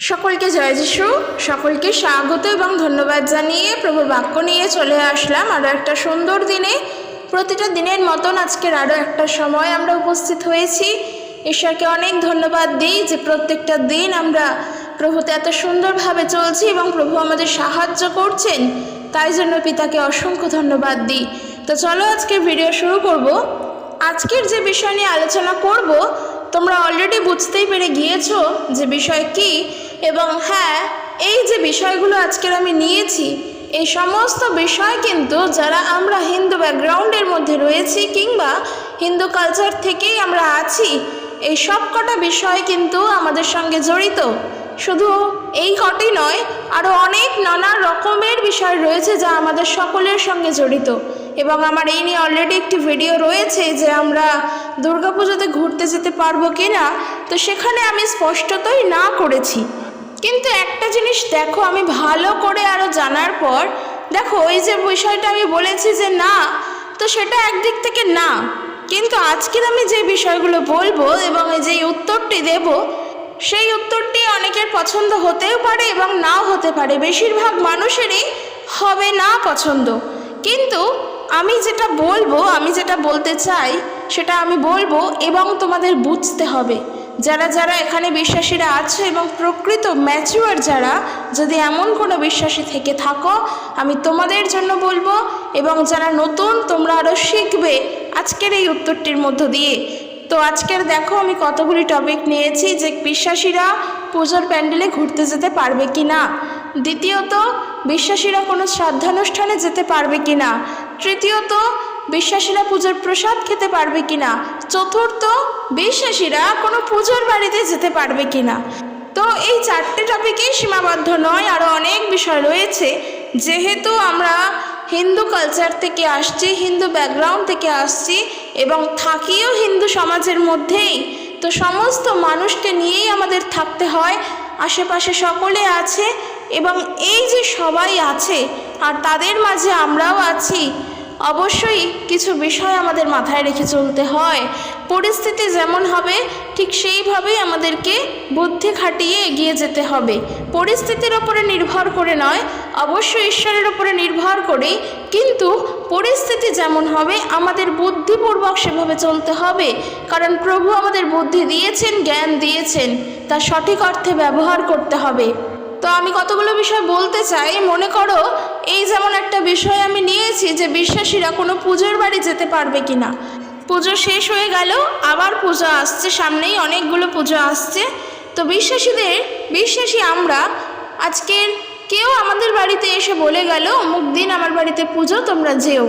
সকলকে জয় যিশু। সকলকে স্বাগত এবং ধন্যবাদ জানিয়ে প্রভুর বাক্য নিয়ে চলে আসলাম। আরও একটা সুন্দর দিনে, প্রতিটা দিনের মতন আজকের আরও একটা সময় আমরা উপস্থিত হয়েছি। ঈশ্বরকে অনেক ধন্যবাদ দিই যে প্রত্যেকটা দিন আমরা প্রভুতে এত সুন্দরভাবে চলছি এবং প্রভু আমাদের সাহায্য করছেন। তাই জন্য পিতাকে অসংখ্য ধন্যবাদ দিই। তো চলো আজকের ভিডিও শুরু করব। আজকের যে বিষয় নিয়ে আলোচনা করব তোমরা অলরেডি বুঝতেই পেরে গিয়েছো যে বিষয় কি এবং হ্যাঁ এই যে বিষয়গুলো আজকের আমি নিয়েছি, এই সমস্ত বিষয় কিন্তু যারা আমরা হিন্দু ব্যাকগ্রাউন্ডের মধ্যে রয়েছি কিংবা হিন্দু কালচার থেকেই আমরা আছি, এই সব কটা বিষয় কিন্তু আমাদের সঙ্গে জড়িত। শুধু এই কটি নয় আরও অনেক নানা রকমের বিষয় রয়েছে যা আমাদের সকলের সঙ্গে জড়িত। এবং আমার এই নিয়ে অলরেডি একটি ভিডিও রয়েছে যে আমরা দুর্গাপুজোতে ঘুরতে যেতে পারব কি না তো সেখানে আমি স্পষ্টতই না করেছি। কিন্তু একটা জিনিস দেখো, আমি ভালো করে আরও জানার পর, দেখো ওই যে বিষয়টা আমি বলেছি যে না, তো সেটা একদিক থেকে না। কিন্তু আজকের আমি যে বিষয়গুলো বলব এবং যে উত্তরটি দেব, সেই উত্তরটি অনেকের পছন্দ হতেও পারে এবং নাও হতে পারে। বেশিরভাগ মানুষেরই হবে না পছন্দ। কিন্তু আমি যেটা বলব, আমি যেটা বলতে চাই, সেটা আমি বলব এবং তোমাদের বুঝতে হবে। যারা যারা এখানে বিশ্বাসীরা আছে এবং প্রকৃত ম্যাচিওর যারা, যদি এমন কোনো বিশ্বাসী থেকে থাকো, আমি তোমাদের জন্য বলব এবং যারা নতুন, তোমরা আরও শিখবে আজকের এই উত্তরটির মধ্য দিয়ে। তো আজকের দেখো, আমি কতগুলি টপিক নিয়েছি যে বিশ্বাসীরা পুজোর প্যান্ডেলে ঘুরতে যেতে পারবে কি না দ্বিতীয়ত, বিশ্বাসীরা কোনো শ্রাদ্ধানুষ্ঠানে যেতে পারবে কি না তৃতীয়ত, বিশ্বাসীরা পুজোর প্রসাদ খেতে পারবে কিনা? চতুর্থ, বিশ্বাসীরা কোনো পুজোর বাড়িতে যেতে পারবে কিনা? তো এই চারটে টপিকেই সীমাবদ্ধ নয় আরও অনেক বিষয় রয়েছে। যেহেতু আমরা হিন্দু কালচার থেকে আসছি, হিন্দু ব্যাকগ্রাউন্ড থেকে আসছি এবং থাকিও হিন্দু সমাজের মধ্যেই, তো সমস্ত মানুষকে নিয়েই আমাদের থাকতে হয়। আশেপাশে সকলে আছে এবং এই যে সবাই আছে আর তাদের মাঝে আমরাও আছি, অবশ্যই কিছু বিষয় আমাদের মাথায় রেখে চলতে হয়। পরিস্থিতি যেমন হবে, ঠিক সেইভাবেই আমাদেরকে বুদ্ধি খাটিয়ে এগিয়ে যেতে হবে। পরিস্থিতির ওপরে নির্ভর করে নয়, অবশ্যই ঈশ্বরের ওপরে নির্ভর করে কিন্তু পরিস্থিতি যেমন হবে, আমাদের বুদ্ধিপূর্বক সেভাবে চলতে হবে। কারণ প্রভু আমাদের বুদ্ধি দিয়েছেন, জ্ঞান দিয়েছেন, তা সঠিক অর্থে ব্যবহার করতে হবে। তো আমি কতগুলো বিষয় বলতে চাই, মনে করো এই যেমন একটা বিষয় আমি নিয়েছি যে বিশ্বাসীরা কোনো পুজোর বাড়ি যেতে পারবে কি না পুজো শেষ হয়ে গেল, আবার পুজো আসছে, সামনেই অনেকগুলো পুজো আসছে। তো বিশ্বাসীদের, বিশ্বাসী আমরা, আজকের কেউ আমাদের বাড়িতে এসে বলে গেল, অমুক দিন আমার বাড়িতে পুজো, তোমরা যেও।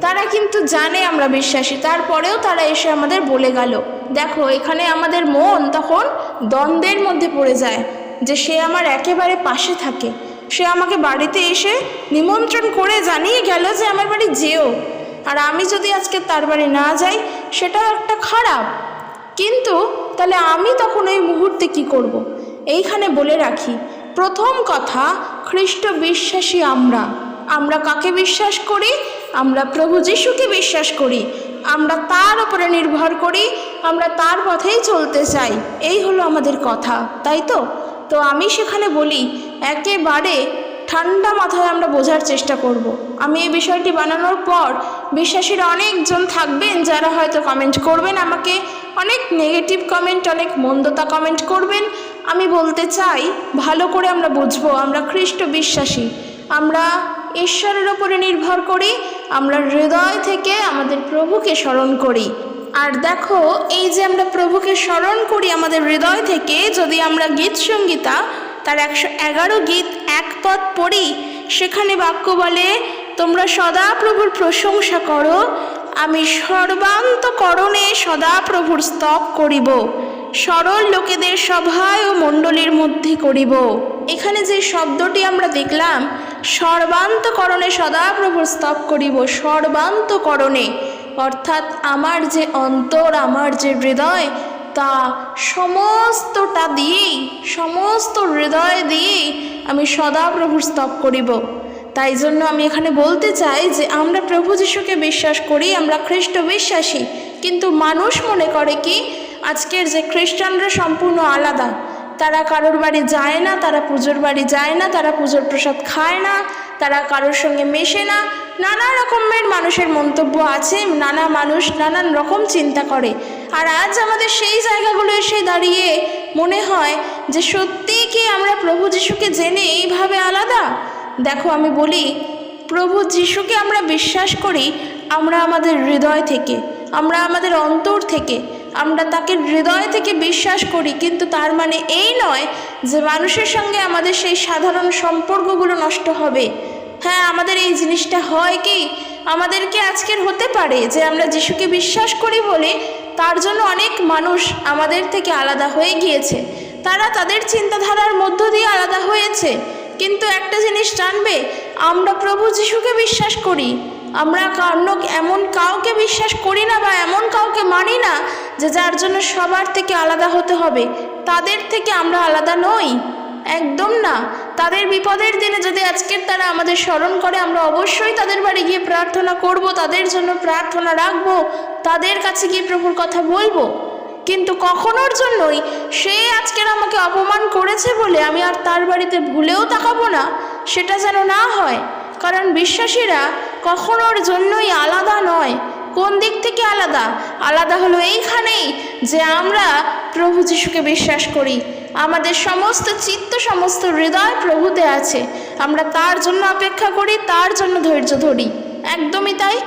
তারা কিন্তু জানে আমরা বিশ্বাসী, তারপরেও তারা এসে আমাদের বলে গেল। দেখো, এখানে আমাদের মন তখন দ্বন্দ্বের মধ্যে পড়ে যায়। যে সে আমার একেবারে পাশে থাকে। সে আমাকে বাড়িতে এসে নিমন্ত্রণ করে জানিয়ে গেল যে আমার বাড়ি যেও। আর আমি যদি আজকে তার বাড়ি না যাই সেটা একটা খারাপ। কিন্তু তাহলে আমি তখন এই মুহূর্তে কি করব। এইখানে বলে রাখি, প্রথম কথা, খ্রিস্ট বিশ্বাসী আমরা। আমরা কাকে বিশ্বাস করি? আমরা প্রভু যিশুকে বিশ্বাস করি। আমরা তার উপরে নির্ভর করি। আমরা তার পথেই চলতে চাই। এই হলো আমাদের কথা, তাই তো? তো আমি সেখানে বলি, একেবারে ঠান্ডা মাথায় আমরা বোঝার চেষ্টা করব। আমি এই বিষয়টি বানানোর পর বিশ্বাসীরা অনেকজন থাকবেন যারা হয়তো কমেন্ট করবেন আমাকে, অনেক নেগেটিভ কমেন্ট অনেক মন্দতা কমেন্ট করবেন। আমি বলতে চাই, ভালো করে আমরা বুঝব, আমরা খ্রিস্ট বিশ্বাসী। আমরা ঈশ্বরের ওপরে নির্ভর করি, আমরা হৃদয় থেকে আমাদের প্রভুকে স্মরণ করি। আর দেখো, এই যে আমরা প্রভুকে স্মরণ করি আমাদের হৃদয় থেকে, যদি আমরা গীত সঙ্গীতা, তার একশো এগারো গীত এক পদ পড়ি, সেখানে বাক্য বলে, তোমরা সদা প্রভুর প্রশংসা করো, আমি সর্বান্তকরণে সদা প্রভুর স্তব করিব, সরল লোকেদের সভায় ও মণ্ডলীর মধ্যে করিব। এখানে যে শব্দটি আমরা দেখলাম, সর্বান্তকরণে সদাপ্রভুর স্তব করিব, সর্বান্তকরণে। অর্থাৎ আমার যে অন্তর, আমার যে হৃদয়, তা সমস্তটা দিয়েই, সমস্ত হৃদয় দিয়েই আমি সদাপ্রভুর স্তব করিব। তাই জন্য আমি এখানে বলতে চাই যে আমরা প্রভু যিশুকে বিশ্বাস করি, আমরা খ্রিস্ট বিশ্বাসী। কিন্তু মানুষ মনে করে কি, আজকের যে খ্রিস্টানরা সম্পূর্ণ আলাদা। তারা কারোর বাড়ি যায় না, তারা পুজোর বাড়ি যায় না, তারা পুজোর প্রসাদ খায় না তারা কারোর সঙ্গে মেশে না। নানা রকমের মানুষের মন্তব্য আছে, নানা মানুষ নানান রকম চিন্তা করে। আর আজ আমাদের সেই জায়গাগুলো এসে দাঁড়িয়ে মনে হয় যে সত্যিই কি আমরা প্রভু যিশুকে জেনে এইভাবে আলাদা? দেখো আমি বলি, প্রভু যিশুকে আমরা বিশ্বাস করি, আমরা আমাদের হৃদয় থেকে, আমরা আমাদের অন্তর থেকে। আমরা তাকে হৃদয় থেকে বিশ্বাস করি, কিন্তু তার মানে এই নয় যে মানুষের সঙ্গে আমাদের সেই সাধারণ সম্পর্কগুলো নষ্ট হবে। হ্যাঁ আমাদের এই জিনিসটা হয় কি? আমাদেরকে আজকের হতে পারে যে আমরা যিশুকে বিশ্বাস করি বলে তার জন্য অনেক মানুষ আমাদের থেকে আলাদা হয়ে গিয়েছে? তারা তাদের চিন্তাধারার মধ্য দিয়ে আলাদা হয়েছে। কিন্তু একটা জিনিস জানবে, আমরা প্রভু যিশুকে বিশ্বাস করি। আমরা কান্য এমন কাউকে বিশ্বাস করি না বা এমন কাউকে মানি না যে যার জন্য সবার থেকে আলাদা হতে হবে, তাদের থেকে আমরা আলাদা নই। একদম না। তাদের বিপদের দিনে যদি আজকের তারা আমাদের স্মরণ করে, আমরা অবশ্যই তাদের বাড়ি গিয়ে প্রার্থনা করব, তাদের জন্য প্রার্থনা রাখব, তাদের কাছে গিয়ে প্রভুর কথা বলব। কিন্তু কখনোর জন্যই সে আজকের আমাকে অপমান করেছে বলে আমি আর তার বাড়িতে ভুলেও তাকাবো না, সেটা যেন না হয়। কারণ বিশ্বাসীরা কখনোর জন্যই আলাদা নয়। কোন দিক থেকে আলাদা? আলাদা হলো এইখানেই যে আমরা প্রভু যিশুকে বিশ্বাস করি। আমাদের সমস্ত চিত্ত, সমস্ত হৃদয় প্রভুতে আছে। আমরা তার জন্য অপেক্ষা করি, তার জন্য ধৈর্য ধরি। একদমই তাই?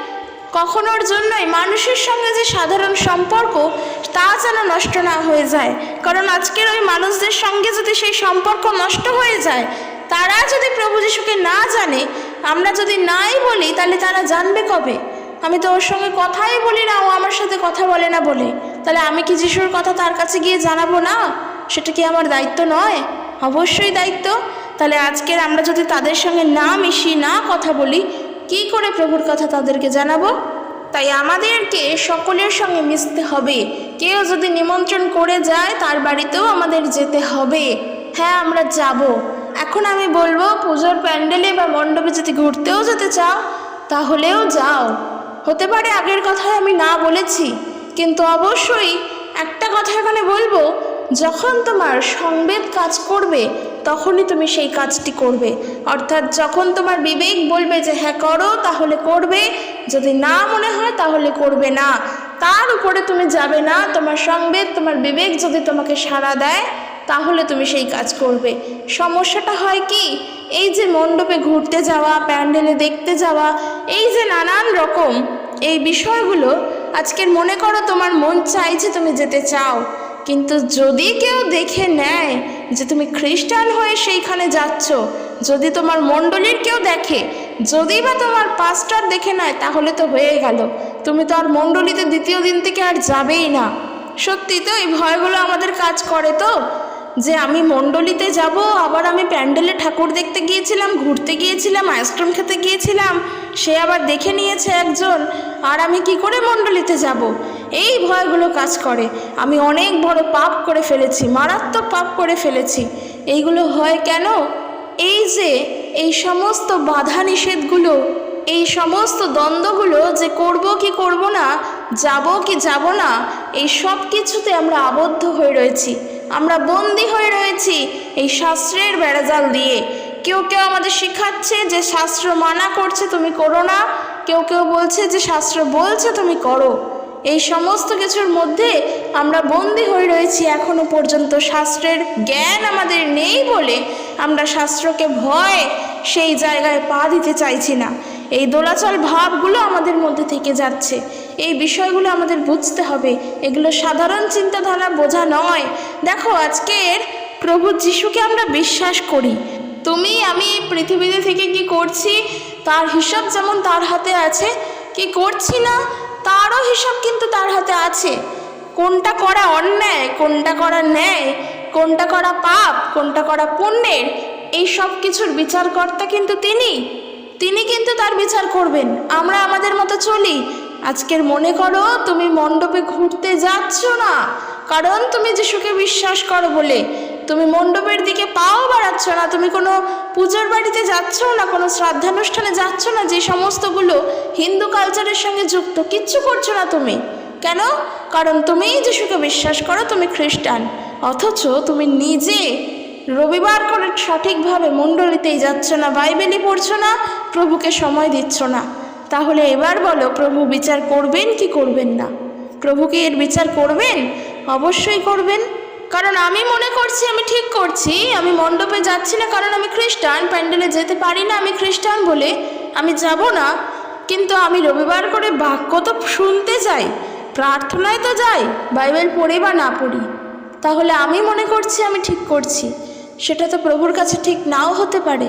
কখনোর জন্যই মানুষের সঙ্গে যে সাধারণ সম্পর্ক, তা যেন নষ্ট না হয়ে যায়। কারণ আজকের ওই মানুষদের সঙ্গে যদি সেই সম্পর্ক নষ্ট হয়ে যায়, তারা যদি প্রভু যিশুকে না জানে, আমরা যদি নাই বলি, তাহলে তারা জানবে কবে? আমি তো ওর সঙ্গে কথাই বলি না, ও আমার সাথে কথা বলে না বলে। তাহলে আমি কি যিশুর কথা তার কাছে গিয়ে জানাব না? সেটা কি আমার দায়িত্ব নয়? অবশ্যই দায়িত্ব। তাহলে আজকের আমরা যদি তাদের সঙ্গে না মিশি, না কথা বলি, কি করে প্রভুর কথা তাদেরকে জানাব? তাই আমাদেরকে সকলের সঙ্গে মিশতে হবে। কেউ যদি নিমন্ত্রণ করে যায়, তার বাড়িতেও আমাদের যেতে হবে। হ্যাঁ আমরা যাব। এখন আমি বলব, পুজোর প্যান্ডেলে বা মণ্ডপে যদি ঘুরতেও যেতে চাও, তাহলেও যাও। হতে পারে আগের কথায় আমি না বলেছি, কিন্তু অবশ্যই একটা কথা এখানে বলব, যখন তোমার সংবেদ কাজ করবে, তখনই তুমি সেই কাজটি করবে। অর্থাৎ যখন তোমার বিবেক বলবে যে হ্যাঁ করো, তাহলে করবে, যদি না মনে হয়, তাহলে করবে না। তার উপরে তুমি যাবে না, তোমার সংবেদ, তোমার বিবেক যদি তোমাকে সাড়া দেয়, তাহলে তুমি সেই কাজ করবে। সমস্যাটা হয় কি? এই যে মণ্ডপে ঘুরতে যাওয়া, প্যান্ডেলে দেখতে যাওয়া, এই যে নানান রকম, এই বিষয়গুলো আজকের মনে করো তোমার মন চাইছে তুমি যেতে চাও। কিন্তু যদি কেউ দেখে নেয় যে তুমি খ্রিস্টান হয়ে সেইখানে যাচ্ছ, যদি তোমার মণ্ডলীর কেউ দেখে, যদি বা তোমার পাস্টার দেখে নেয়, তাহলে তো হয়ে গেল। তুমি তো আর মণ্ডলীতে দ্বিতীয় দিন থেকে আর যাবেই না। সত্যি তো এই ভয়গুলো আমাদের কাজ করে তো। যে আমি মণ্ডলীতে যাব, আবার আমি প্যান্ডেলে ঠাকুর দেখতে গিয়েছিলাম, ঘুরতে গিয়েছিলাম, আইসক্রিম খেতে গিয়েছিলাম, সে আবার দেখে নিয়েছে একজন, আর আমি কি করে মণ্ডলীতে যাব? এই ভয়গুলো কাজ করে। আমি অনেক বড় পাপ করে ফেলেছি, মারাত্মক পাপ করে ফেলেছি। এইগুলো হয় কেন? এই যে, এই সমস্ত বাধা নিষেধগুলো এই সমস্ত দ্বন্দ্বগুলো যে করব কি করব না, যাব কি যাব না, এই সব কিছুতে আমরা আবদ্ধ হয়ে রয়েছি। আমরা বন্দি হয়ে রয়েছি এই শাস্ত্রের বেড়াজাল দিয়ে। কেউ কেউ আমাদের শেখাচ্ছে যে শাস্ত্র মানা করছে তুমি করো না। কেউ কেউ বলছে যে শাস্ত্র বলছে তুমি করো। এই সমস্ত কিছুর মধ্যে আমরা বন্দি হয়ে রয়েছি এখনও পর্যন্ত। শাস্ত্রের জ্ঞান আমাদের নেই বলে আমরা শাস্ত্রকে ভয় সেই জায়গায় পা দিতে চাইছি না। এই দোলাচল ভাবগুলো আমাদের মধ্যে থেকে যাচ্ছে। এই বিষয়গুলো আমাদের বুঝতে হবে। এগুলো সাধারণ চিন্তাধারা বোঝা নয়। দেখো, আজকের প্রভু যিশুকে আমরা বিশ্বাস করি। তুমি, আমি পৃথিবীতে থেকে কি করছি? তার হিসাব যেমন তার হাতে আছে, কি করছি না? তারও হিসাব কিন্তু তার হাতে আছে। কোনটা করা অন্যায়, কোনটা করা ন্যায়, কোনটা করা পাপ, কোনটা করা পুণ্যের, এই সব কিছুর বিচারকর্তা কিন্তু তিনি। তিনি কিন্তু তার বিচার করবেন। আমরা আমাদের মতো চলি। আজকের মনে করো, তুমি মণ্ডপে ঘুরতে যাচ্ছ না। কারণ তুমি যিশুকে বিশ্বাস করো বলে। তুমি মণ্ডপের দিকে পাও বাড়াচ্ছ না। তুমি কোনো পুজোর বাড়িতে যাচ্ছ না, কোনো শ্রাদ্ধানুষ্ঠানে যাচ্ছ না। যে সমস্তগুলো হিন্দু কালচারের সঙ্গে যুক্ত, কিচ্ছু করছ না তুমি। কেন? কারণ তুমিই যিশুকে বিশ্বাস করো, তুমি খ্রিস্টান। অথচ তুমি নিজে রবিবার করে সঠিকভাবে মণ্ডলিতেই যাচ্ছ না, বাইবেলই পড়ছো না, প্রভুকে সময় দিচ্ছ না। তাহলে এবার বলো, প্রভু বিচার করবেন কি করবেন না? প্রভুকে এর বিচার করবেন? অবশ্যই করবেন। কারণ আমি মনে করছি, আমি ঠিক করছি, আমি মণ্ডপে যাচ্ছি না কারণ আমি খ্রিস্টান, প্যান্ডেলে যেতে পারি না আমি খ্রিস্টান বলে, আমি যাব না। কিন্তু আমি রবিবার করে বাক্য তো শুনতে যাই প্রার্থনায় তো যাই, বাইবেল পড়ি বা না পড়ি। তাহলে আমি মনে করছি, আমি ঠিক করছি। সেটা তো প্রভুর কাছে ঠিক নাও হতে পারে।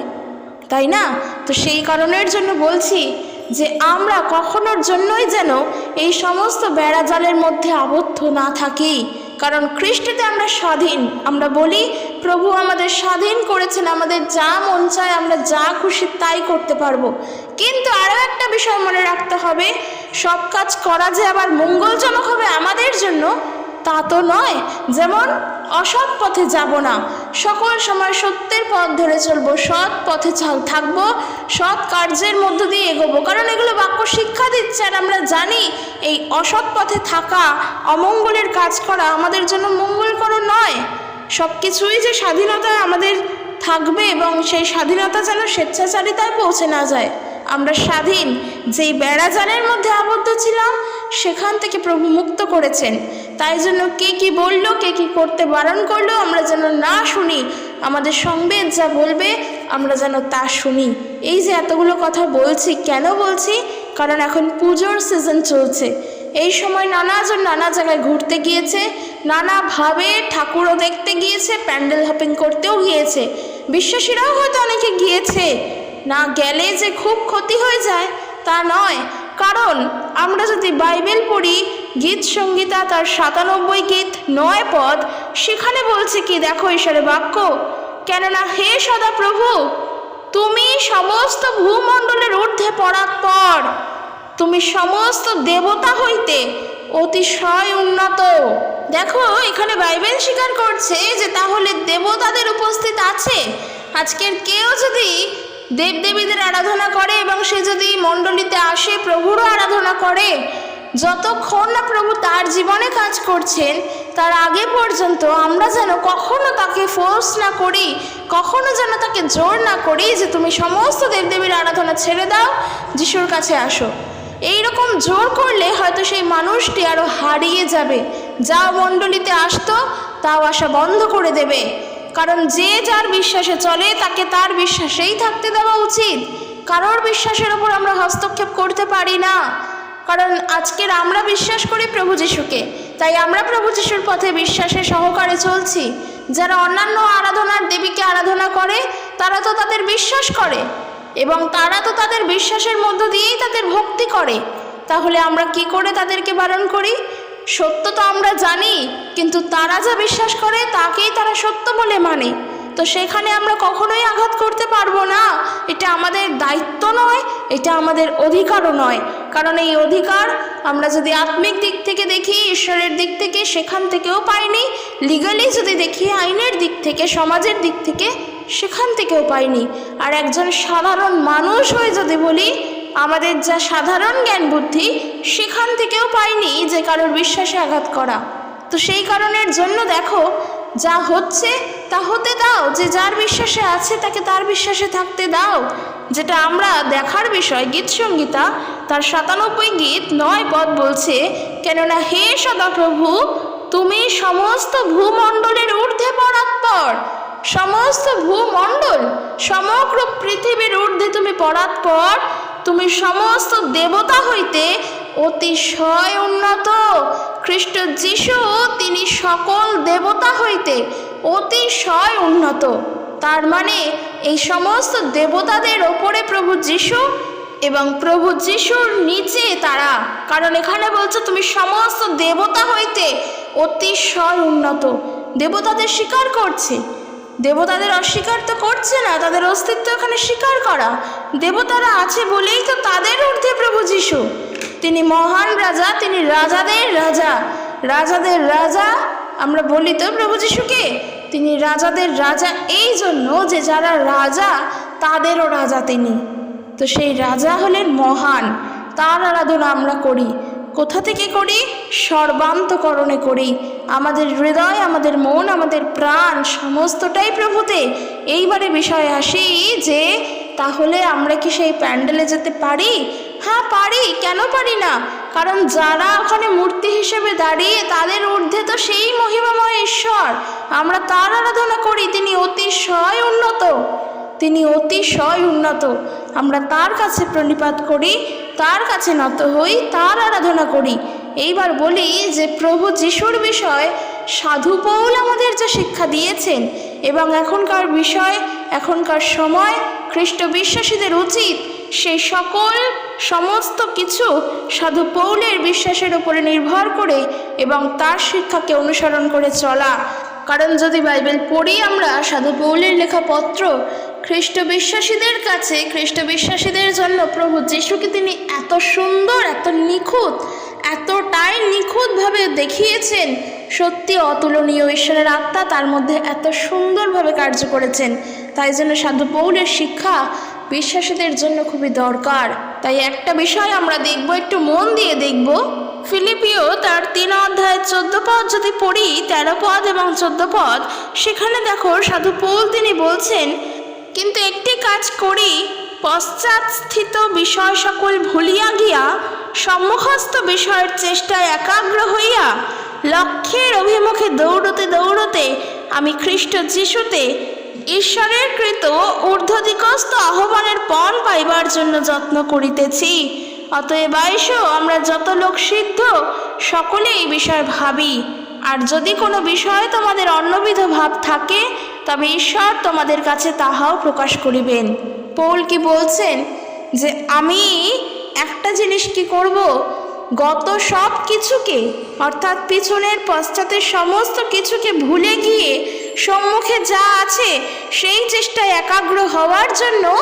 তাই না? তো সেই কারণের জন্য বলছি যে আমরা কখনোর জন্যই যেন এই সমস্ত বেড়া জালের মধ্যে আবদ্ধ না থাকি। কারণ খ্রিস্টতে আমরা স্বাধীন। আমরা বলি, প্রভু আমাদের স্বাধীন করেছেন, আমাদের যা মন চায়, আমরা যা খুশি তাই করতে পারব। কিন্তু আরও একটা বিষয় মনে রাখতে হবে, সব কাজ করা যে আবার মঙ্গলজনক হবে আমাদের জন্য, তা তো নয়। যেমন, অসৎ পথে যাব না। সকল সময় সত্যের পথ ধরে চলবো, সৎ পথে থাকব, সৎ কার্যের মধ্য দিয়ে এগোবো। কারণ এগুলো বাক্য শিক্ষা দিচ্ছে আর আমরা জানি এই অসৎ পথে থাকা, অমঙ্গলের কাজ করা আমাদের জন্য মঙ্গলকর নয়। সব কিছুই যে স্বাধীনতায় আমাদের থাকবে এবং সেই স্বাধীনতা যেন স্বেচ্ছাচারিতায় পৌঁছে না যায়। আমরা স্বাধীন। যেই বেড়াজালের মধ্যে আবদ্ধ ছিলাম, সেখান থেকে প্রভু মুক্ত করেছেন। তাই জন্য কে কি বলল, কে কি করতে বারণ করল, আমরা যেন না শুনি। আমাদের সংবেদ যা বলবে, আমরা যেন তা শুনি। এই যে এতগুলো কথা বলছি, কেন বলছি? কারণ এখন পুজোর সিজন চলছে। এই সময় নানাজন নানা জায়গায় ঘুরতে গিয়েছে, নানাভাবে ঠাকুরও দেখতে গিয়েছে, প্যান্ডেল হপিং করতেও গিয়েছে। বিশ্বাসীরাও হয়তো অনেকে গিয়েছে। না গেলে যে খুব ক্ষতি হয়ে যায়, তা নয়। কারণ আমরা যদি বাইবেল পড়ি, গীত সঙ্গীতা তার সাতানব্বই গীত নয় পদ, সেখানে বলছে কি, দেখো ঈশ্বরের বাক্য, কেননা হে সদা প্রভু তুমি সমস্ত ভূমণ্ডলের ঊর্ধ্বে পরাৎপর তুমি সমস্ত দেবতা হইতে অতিশয় উন্নত। দেখো, এখানে বাইবেল স্বীকার করছে যে তাহলে দেবতাদের উপস্থিত আছে। আজকের কেউ যদি দেবদেবীদের আরাধনা করে এবং সে যদি মণ্ডলীতে আসে, প্রভুরও আরাধনা করে। যতক্ষণ না প্রভু তার জীবনে কাজ করছেন, তার আগে পর্যন্ত আমরা যেন কখনো তাকে ফোর্স না করি, কখনো যেন তাকে জোর না করি যে তুমি সমস্ত দেবদেবীর আরাধনা ছেড়ে দাও, যিশুর কাছে আসো। এই রকম জোর করলে হয়তো সেই মানুষটি আরও হারিয়ে যাবে। যা মণ্ডলীতে আসতো, তাও আসা বন্ধ করে দেবে। কারণ যে যার বিশ্বাসে চলে, তাকে তার বিশ্বাসেই থাকতে দেওয়া উচিত। কারোর বিশ্বাসের ওপর আমরা হস্তক্ষেপ করতে পারি না। কারণ আজকের আমরা বিশ্বাস করি প্রভু যিশুকে। তাই আমরা প্রভু যিশুর পথে বিশ্বাসে সহকারে চলছি। যারা অন্যান্য আরাধনার দেবীকে আরাধনা করে, তারা তো তাদের বিশ্বাস করে। এবং তারা তো তাদের বিশ্বাসের মধ্য দিয়েই তাদের ভক্তি করে। তাহলে আমরা কি করে তাদেরকে বারণ করি? সত্য তো আমরা জানি, কিন্তু তারা যা বিশ্বাস করে তাকেই তারা সত্য বলে মানে। তো সেখানে আমরা কখনোই আঘাত করতে পারব না। এটা আমাদের দায়িত্ব নয়, এটা আমাদের অধিকারও নয়। কারণ এই অধিকার আমরা যদি আত্মিক দিক থেকে দেখি, ঈশ্বরের দিক থেকে সেখান থেকেও পাইনি লিগালি যদি দেখি, আইনের দিক থেকে, সমাজের দিক থেকে, সেখান থেকেও পাইনি। আর একজন সাধারণ মানুষ হয়ে যদি বলি আমাদের যা সাধারণ জ্ঞান বুদ্ধি, সেখান থেকেও পাইনি যে কারোর বিশ্বাসে আঘাত করা। তো সেই কারণের জন্য দেখো, যা হচ্ছে তা হতে দাও, যে যার বিশ্বাসে আছে তাকে তার বিশ্বাসে থাকতে দাও। যেটা আমরা দেখার বিষয়, গীত সঙ্গীতা, তার সাতানব্বই গীত নয় পদ বলছে, কেননা হে সদাপ্রভু, তুমি সমস্ত ভূমণ্ডলের ঊর্ধ্বে পরাৎপর। সমস্ত ভূমণ্ডল, সমগ্র পৃথিবীর ঊর্ধ্বে তুমি পরাৎপর। তুমি সমস্ত দেবতা হইতে অতিশয় উন্নত। খ্রিস্ট যিশু তিনি সকল দেবতা হইতে অতিশয় উন্নত। তার মানে এই সমস্ত দেবতাদের ওপরে প্রভু যিশু এবং প্রভু যিশুর নিচে তারা। কারণ এখানে বলছে তুমি সমস্ত দেবতা হইতে অতিশয় উন্নত। দেবতাদের স্বীকার করছে। দেবতাদের অস্বীকার তো করছে না, তাদের অস্তিত্ব এখানে স্বীকার করা। দেবতারা আছে বলেই তো তাদের ঊর্ধ্বে প্রভু যিশু। তিনি মহান রাজা, তিনি রাজাদের রাজা। রাজাদের রাজা, আমরা বলি তো প্রভু যিশুকে? তিনি রাজাদের রাজা এই জন্য যে যারা রাজা, তাদেরও রাজা তিনি। তো সেই রাজা হলেন মহান। তার আরাধনা আমরা করি। কোথা থেকে করি? সর্বান্তকরণে করি। আমাদের হৃদয়, আমাদের মন, আমাদের প্রাণ, সমস্তটাই প্রভুতে। এইবারে বিষয়ে আসি যে, তাহলে আমরা কি সেই প্যান্ডেলে যেতে পারি? হ্যাঁ পারি। কেন পারি না? কারণ যারা ওখানে মূর্তি হিসেবে দাঁড়িয়ে, তাদের ঊর্ধ্বে তো সেই মহিমাময় ঈশ্বর। আমরা তার আরাধনা করি। তিনি অতিশয় উন্নত। তিনি অতিশয় উন্নত। আমরা তার কাছে প্রণিপাত করি। তার কাছে নত হই, তার আরাধনা করি। এইবার বলি যে, প্রভু যিশুর বিষয়, সাধু পৌল আমাদের যে শিক্ষা দিয়েছেন এবং এখনকার বিষয়, এখনকার সময়, খ্রিস্ট বিশ্বাসীদের উচিত সেই সকল সমস্ত কিছু সাধু পৌলের বিশ্বাসের উপরে নির্ভর করে এবং তার শিক্ষাকে অনুসরণ করে চলা। কারণ যদি বাইবেল পড়ি আমরা, সাধু পৌলের লেখা পত্র খ্রিস্ট বিশ্বাসীদের কাছে খ্রিস্ট বিশ্বাসীদের জন্য প্রভু যিশুকে তিনি এত সুন্দর, এত নিখুঁত, এতটাই নিখুঁতভাবে দেখিয়েছেন। সত্যি অতুলনীয় ঈশ্বরের আত্মা তার মধ্যে এত সুন্দরভাবে কার্য করেছেন। তাই জন্য সাধু পৌলের শিক্ষা বিশ্বাসীদের জন্য খুবই দরকার। তাই একটা বিষয় আমরা দেখব, একটু মন দিয়ে দেখব। ফিলিপিও তার তিন অধ্যায়ের চোদ্দ পদ যদি পড়ি, তেরো পদ এবং চোদ্দ পদ, সেখানে দেখো সাধু পৌল তিনি বলছেন কিন্তু একটি কাজ করি, পশ্চাৎস্থিত বিষয় সকল ভুলিয়া গিয়া, সম্মুখস্থ বিষয়ের চেষ্টায় একাগ্র হইয়া, লক্ষ্যের অভিমুখে দৌড়তে দৌড়তে আমি খ্রিস্ট যিশুতে ঈশ্বরের কৃত ঊর্ধ্বদিকস্ত আহ্বানের পণ পাইবার জন্য যত্ন করিতেছি। অতএব আইসো, আমরা যত লোক সিদ্ধ, সকলে এই বিষয়ে ভাবি। আর যদি কোনো বিষয়ে তোমাদের অন্যবিধ ভাব থাকে তবে ঈশ্বর তোমাদের কাছে তাহাও প্রকাশ করিবেন। পৌল কি বলছেন যে, আমি একটা জিনিস কি করব? গত সব কিছুকে, অর্থাৎ পিছনের পশ্চাতে সমস্ত কিছুকে ভুলে গিয়ে সম্মুখে যা আছে, সেই চেষ্টায় একাগ্র হওয়ার জন্য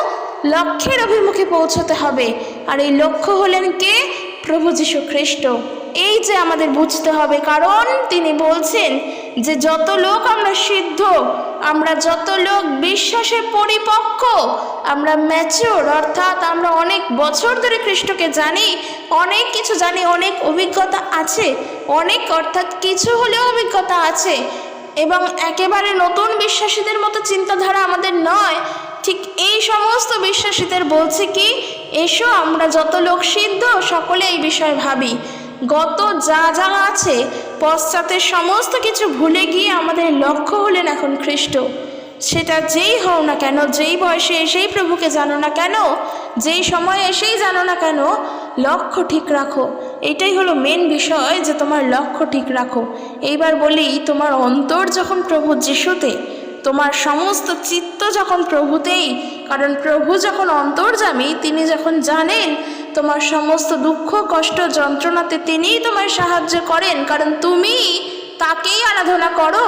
লক্ষ্যের অভিমুখে পৌঁছতে হবে। আর এই লক্ষ্য হলেন কে? প্রভু যীশু খ্রিস্ট এই যে আমাদের বুঝতে হবে, কারণ তিনি বলছেন যে যত লোক আমরা সিদ্ধ, আমরা যত লোক বিশ্বাসে পরিপক্ক, আমরা ম্যাচিওর অর্থাৎ আমরা অনেক বছর ধরে খ্রিস্টকে জানি, অনেক কিছু জানি, অনেক অভিজ্ঞতা আছে, অনেক অর্থাৎ কিছু হলেও অভিজ্ঞতা আছে, এবং একেবারে নতুন বিশ্বাসীদের মতো চিন্তাধারা আমাদের নয়, ঠিক এই সমস্ত বিশ্বাসীদের বলছে কি, এসো, আমরা যত লোক সিদ্ধ সকলে এই বিষয়ে ভাবি। গত যা যা আছে পশ্চাতের সমস্ত কিছু ভুলে গিয়ে আমাদের লক্ষ্য হলেন এখন খ্রিস্ট। সেটা যেই হও না কেন, যেই বয়সে এসেই প্রভুকে জানো না কেন, যেই সময়ে এসেই জানো না কেন, লক্ষ্য ঠিক রাখো। এটাই হলো মেন বিষয় যে তোমার লক্ষ্য ঠিক রাখো। এইবার বলি, তোমার অন্তর যখন প্রভু যিশুতে, তোমার সমস্ত চিত্ত যখন প্রভুতেই, কারণ প্রভু যখন অন্তর্জামী তিনি যখন জানেন তোমার সমস্ত দুঃখ, কষ্ট, যন্ত্রণাতে তিনিই তোমায় সাহায্য করেন, কারণ তুমি তাকেই আরাধনা করো।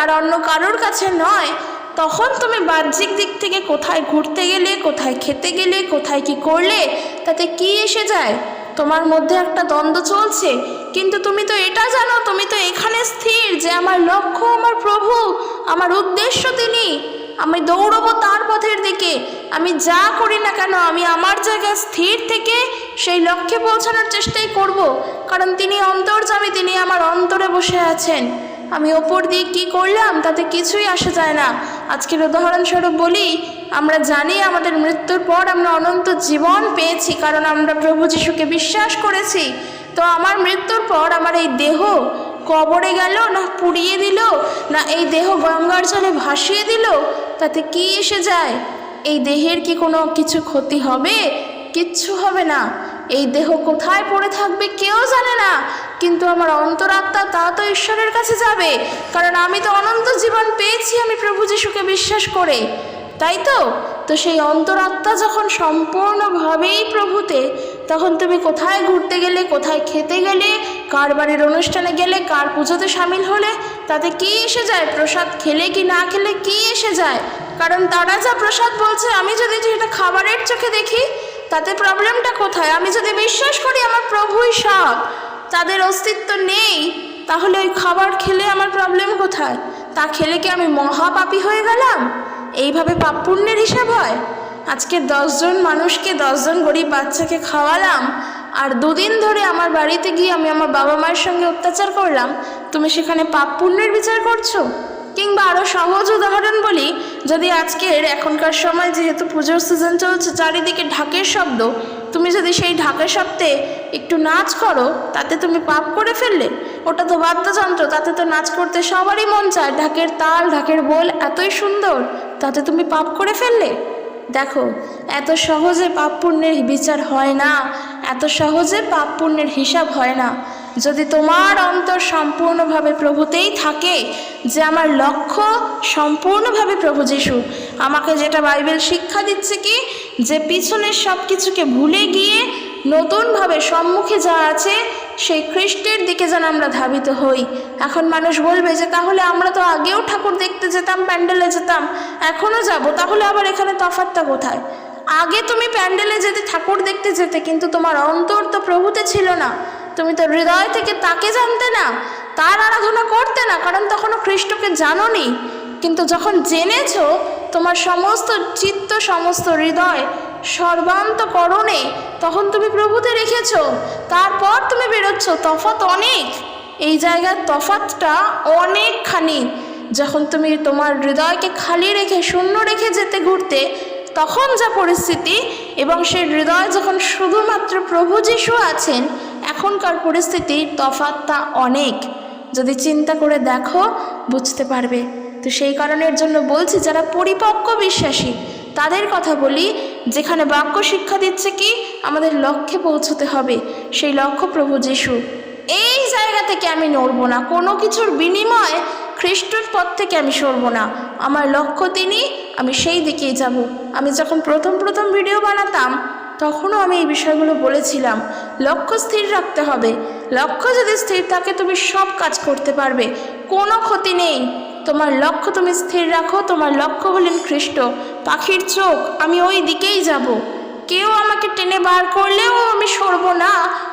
আর অন্য কারোর কাছে নয়, তখন তুমি বাহ্যিক দিক থেকে কোথায় ঘুরতে গেলে, কোথায় খেতে গেলে, কোথায় কি করলে, তাতে কি এসে যায়? তোমার মধ্যে একটা দ্বন্দ্ব চলছে, কিন্তু তুমি তো এটা জানো, তুমি তো এখানে স্থির যে আমার লক্ষ্য, আমার প্রভু, আমার উদ্দেশ্য তিনি। আমি দৌড়বো তার পথের দিকে। আমি যা করি না কেন, আমি আমার জায়গায় স্থির থেকে সেই লক্ষ্যে পৌঁছানোর চেষ্টাই করব। কারণ তিনি অন্তর্জামী তিনি আমার অন্তরে বসে আছেন। আমি ওপর দিয়ে কী করলাম তাতে কিছুই আসা যায় না। আজকের উদাহরণস্বরূপ বলি, আমরা জানি আমাদের মৃত্যুর পর আমরা অনন্ত জীবন পেয়েছি, কারণ আমরা প্রভু যিশুকে বিশ্বাস করেছি। তো আমার মৃত্যুর পর আমার এই দেহ কবরে গেল, না পুড়িয়ে দিল, না এই দেহ গঙ্গার জলে ভাসিয়ে দিল? তাতে কি এসে যায়? এই দেহের কি কোনো কিছু ক্ষতি হবে? কিচ্ছু হবে না। এই দেহ কোথায় পড়ে থাকবে কেউ জানে না। কিন্তু আমার অন্তরাত্মা তা তো ঈশ্বরের কাছে যাবে। কারণ আমি তো অনন্ত জীবন পেয়েছি আমি প্রভু যিশুকে বিশ্বাস করে। তাই তো? তো সেই অন্তরাত্মা যখন সম্পূর্ণভাবেই প্রভুতে তখন তুমি কোথায় ঘুরতে গেলে, কোথায় খেতে গেলে, কার বাড়ির অনুষ্ঠানে গেলে, কার পুজোতে সামিল হলে, তাতে কি এসে যায়? প্রসাদ খেলে কি না খেলে কি এসে যায়? কারণ তারা যা প্রসাদ বলছে, আমি যদি সেটা খাবারের চোখে দেখি, তাতে প্রবলেমটা কোথায়? আমি যদি বিশ্বাস করি আমার প্রভুই সব তাদের অস্তিত্ব নেই, তাহলে ওই খাবার খেলে আমার প্রবলেম কোথায়? তা খেলে কি আমি মহাপাপী হয়ে গেলাম? এইভাবে পাপ পুণ্যের হিসাব হয়? আজকে দশজন মানুষকে, দশজন গরিব বাচ্চাকে খাওয়ালাম আর দুদিন ধরে আমার বাড়িতে গিয়ে আমি আমার বাবা মায়ের সঙ্গে অত্যাচার করলাম। তুমি সেখানে পাপ পুণ্যের বিচার করছ? কিংবা আরও সহজ উদাহরণ বলি, যদি আজকের এখনকার সময় যেহেতু পুজোর সিজন চলছে, চারিদিকে ঢাকের শব্দ, তুমি যদি সেই ঢাকের শব্দে একটু নাচ করো, তাতে তুমি পাপ করে ফেললে? ওটা তো বাদ্যযন্ত্র, তাতে তো নাচ করতে সবারই মন চায়। ঢাকের তাল, ঢাকের বোল এতই সুন্দর, তাতে তুমি পাপ করে ফেললে? দেখো, এত সহজে পাপ পুণ্যের বিচার হয় না, এত সহজে পাপ পুণ্যের হিসাব হয় না। যদি তোমার অন্তর সম্পূর্ণভাবে প্রভুতেই থাকে, যে আমার লক্ষ্য সম্পূর্ণভাবে প্রভু যিশু, আমাকে যেটা বাইবেল শিক্ষা দিচ্ছে কি, যে পিছনের সব কিছুকে ভুলে গিয়ে নতুনভাবে সম্মুখে যা আছে সেই খ্রিস্টের দিকে যেন আমরা ধাবিত হই। এখন মানুষ বলবে যে, তাহলে আমরা তো আগেও ঠাকুর দেখতে যেতাম, প্যান্ডেলে যেতাম, এখনও যাব, তাহলে আবার এখানে তফাতটা কোথায়? আগে তুমি প্যান্ডেলে যেতে, ঠাকুর দেখতে যেতে, কিন্তু তোমার অন্তর তো প্রভুতে ছিল না। তুমি তো হৃদয় থেকে তাকে জানতে না, তার আরাধনা করতে না, কারণ তখনও খ্রিস্টকে জানোনি। কিন্তু যখন জেনেছো, তোমার সমস্ত চিত্ত, সমস্ত হৃদয় সর্বান্তকরণে, তখন তুমি প্রভুতে রেখেছ, তারপর তুমি বেরোচ্ছ, তফাৎ অনেক। এই জায়গার তফাতটা অনেকখানি। যখন তুমি তোমার হৃদয়কে খালি রেখে, শূন্য রেখে যেতে ঘুরতে, তখন যা পরিস্থিতি, এবং সেই হৃদয় যখন শুধুমাত্র প্রভু যিশু আছেন, এখনকার পরিস্থিতি তফাতটা অনেক। যদি চিন্তা করে দেখো, বুঝতে পারবে। তো সেই কারণের জন্য বলছি, যারা পরিপক্ক বিশ্বাসী, তাদের কথা বলি যেখানে বাক্য শিক্ষা দিচ্ছে কি? আমাদের লক্ষ্যে পৌঁছতে হবে। সেই লক্ষ্য প্রভু যিশু। এই জায়গা থেকে আমি নড়বো না। কোনো কিছুর বিনিময়ে খ্রিস্টর পথ থেকে আমি সরবো না। আমার লক্ষ্য তিনি, আমি সেই দিকেই যাব। আমি যখন প্রথম প্রথম ভিডিও বানাতাম, তখনও আমি এই বিষয়গুলো বলেছিলাম। লক্ষ্য স্থির রাখতে হবে। লক্ষ্য যদি স্থির থাকে, তুমি সব কাজ করতে পারবে। কোনো ক্ষতি নেই। তোমার লক্ষ্য তুমি স্থির রাখো, তোমার লক্ষ্য হলেন খ্রিস্ট। পাখির চোখ, আমি ওই দিকেই যাব। কেউ আমাকে টেনে বার করলেও আমি সরবো না,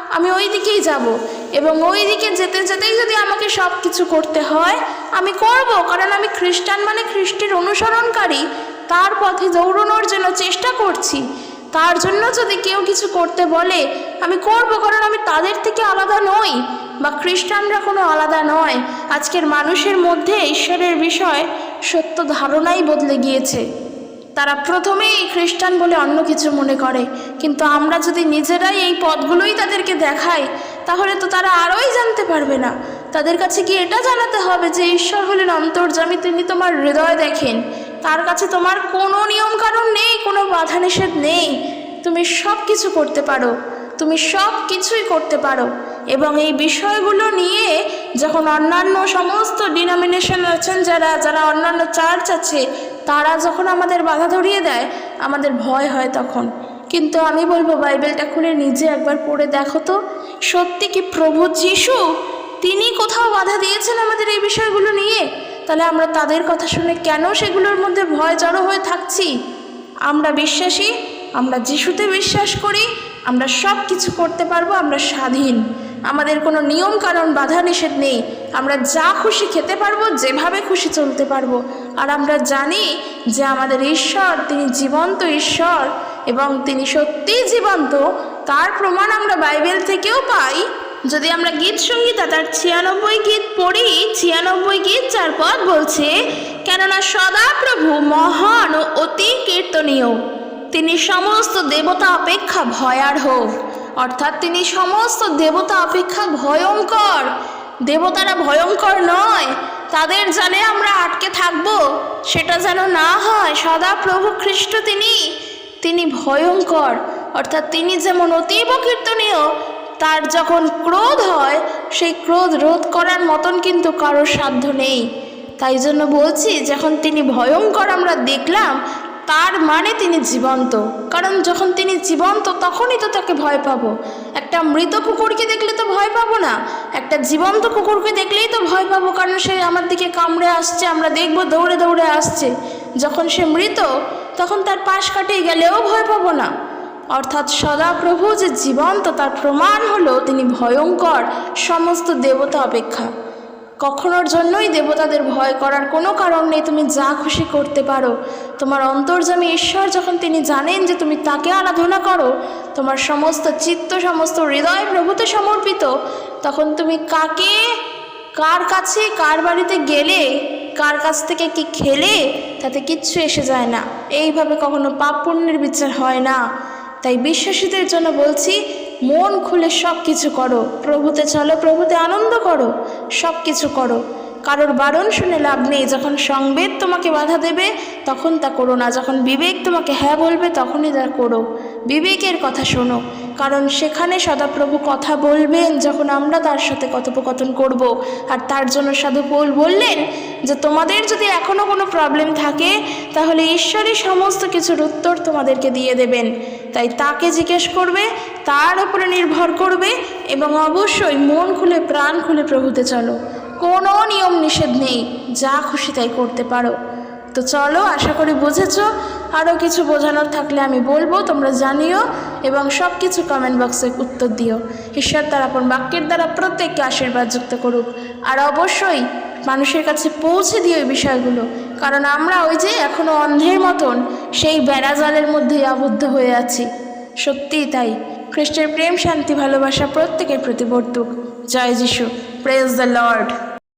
আমি ওই দিকেই যাব। এবং ওই দিকে যেতে যেতেই যদি আমাকে সব কিছু করতে হয়, আমি করব, কারণ আমি খ্রিস্টান মানে খ্রিস্টের অনুসরণকারী। তার পথে দৌড়ানোর জন্য চেষ্টা করছি। তার জন্য যদি কেউ কিছু করতে বলে, আমি করব কারণ আমি তাদের থেকে আলাদা নই, বা খ্রিস্টানরা কোনো আলাদা নয়। আজকের মানুষের মধ্যে ঈশ্বরের বিষয় সত্য ধারণাই বদলে গিয়েছে। তারা প্রথমেই খ্রিস্টান বলে অন্য কিছু মনে করে, কিন্তু আমরা যদি নিজেরাই এই পদগুলোই তাদেরকে দেখাই, তাহলে তো তারা আরোই জানতে পারবে না। তাদের কাছে কি এটা জানাতে হবে যে ঈশ্বর হলেন অন্তর্জামী তিনি তোমার হৃদয় দেখেন। তার কাছে তোমার কোনো নিয়ম কানুন নেই, কোনো বাধা নিষেধ নেই। তুমি সব কিছু করতে পারো, তুমি সব কিছুই করতে পারো। এবং এই বিষয়গুলো নিয়ে যখন অন্যান্য সমস্ত ডিনোমিনেশন আছেন যারা যারা অন্যান্য চার্চ আছে, তারা যখন আমাদের বাধা ধরিয়ে দেয়, আমাদের ভয় হয় তখন। কিন্তু আমি বলব, বাইবেলটা খুলে নিজে একবার পড়ে দেখো তো। সত্যি কি প্রভু যিশু, তিনি কোথাও বাধা দিয়েছেন আমাদের এই বিষয়গুলো নিয়ে? তাহলে আমরা তাদের কথা শুনে কেন সেগুলোর মধ্যে ভয় জড়ো হয়ে থাকছি? আমরা বিশ্বাসী, আমরা যিশুতে বিশ্বাস করি, আমরা সব কিছু করতে পারব, আমরা স্বাধীন। আমাদের কোনো নিয়ম কারণ বাধা নিষেধ নেই। আমরা যা খুশি খেতে পারব, যেভাবে খুশি চলতে পারব। আর আমরা জানি যে আমাদের ঈশ্বর, তিনি জীবন্ত ঈশ্বর এবং তিনি সত্যিই জীবন্ত। তার প্রমাণ আমরা বাইবেল থেকেও পাই। যদি আমরা গীত সঙ্গীতা তার ছিয়ানব্বই গীত পড়ি, ছিয়ানব্বই গীত চার পদ বলছে, কেননা সদা প্রভু মহান ও অতি কীর্তনীয়। তিনি সমস্ত দেবতা অপেক্ষা ভয়ার্হ। অর্থাৎ তিনি সমস্ত দেবতা অপেক্ষা ভয়ঙ্কর। দেবতারা ভয়ঙ্কর নয়। তাদের জানে আমরা আটকে থাকব। সেটা যেন না হয় সদা প্রভু খ্রিস্ট তিনি। তিনি ভয়ঙ্কর। অর্থাৎ তিনি যেমন অতীব কীর্তনীয় তার যখন ক্রোধ হয়, সেই ক্রোধ রোধ করার মতন কিন্তু কারোর সাধ্য নেই। তাই জন্য বলছি, যখন তিনি ভয়ঙ্কর আমরা দেখলাম, তার মানে তিনি জীবন্ত। কারণ যখন তিনি জীবন্ত, তখনই তো তাকে ভয় পাবো। একটা মৃত কুকুরকে দেখলে তো ভয় পাবো না। একটা জীবন্ত কুকুরকে দেখলেই তো ভয় পাবো, কারণ সে আমার দিকে কামড়ে আসছে, আমরা দেখব দৌড়ে দৌড়ে আসছে। যখন সে মৃত, তখন তার পাশ কাটিয়ে গেলেও ভয় পাবো না। অর্থাৎ সদাপ্রভু যে জীবন্ত, তার প্রমাণ হলো তিনি ভয়ঙ্কর সমস্ত দেবতা অপেক্ষা। কখনোর জন্যই দেবতাদের ভয় করার কোনো কারণ নেই, তুমি যা খুশি করতে পারো। তোমার অন্তর্জামী ঈশ্বর যখন তিনি জানেন যে তুমি তাকে আরাধনা করো, তোমার সমস্ত চিত্ত, সমস্ত হৃদয় প্রভুতে সমর্পিত, তখন তুমি কাকে, কার কাছে, কার বাড়িতে গেলে, কার কাছ থেকে কি খেলে, তাতে কিচ্ছু এসে যায় না। এইভাবে কখনো পাপ পুণ্যের বিচার হয় না। তাই বিশ্বাসীদের জন্য বলছি, মন খুলে সব কিছু করো। প্রভুতে চলো, প্রভুতে আনন্দ করো সব কিছু করো। কারোর বারণ শুনে লাভ নেই, যখন সংবেদ তোমাকে বাধা দেবে, তখন তা করো না। যখন বিবেক তোমাকে হ্যাঁ বলবে, তখনই তা করো। বিবেকের কথা শোনো, কারণ সেখানে সদাপ্রভু কথা বলবেন, যখন আমরা তার সাথে কথোপকথন করব। আর তার জন্য সাধু পৌল বললেন যে, তোমাদের যদি এখনও কোনো প্রবলেম থাকে, তাহলে ঈশ্বরই সমস্ত কিছুর উত্তর তোমাদেরকে দিয়ে দেবেন। তাই তাকে জিজ্ঞেস করবে, তার উপরে নির্ভর করবে এবং অবশ্যই মন খুলে, প্রাণ খুলে প্রভুতে চলো। কোনো নিয়ম নিষেধ নেই, যা খুশি তাই করতে পারো। তো চলো, আশা করি বুঝেছ। আরও কিছু বোঝানোর থাকলে আমি বলব, তোমরা জানিও এবং সব কিছু কমেন্ট বক্সে উত্তর দিও। ঈশ্বর তার আপন বাক্যের দ্বারা প্রত্যেককে আশীর্বাদ যুক্ত করুক। আর অবশ্যই মানুষের কাছে পৌঁছে দিও এই বিষয়গুলো। কারণ আমরা ওই যে এখনও অন্ধের মতন সেই বেড়াজালের মধ্যেই আবদ্ধ হয়ে আছি। সত্যিই তাই। খ্রিস্টের প্রেম, শান্তি, ভালোবাসা প্রত্যেকের প্রতি বর্তুক। জয় যিশু। Praise the Lord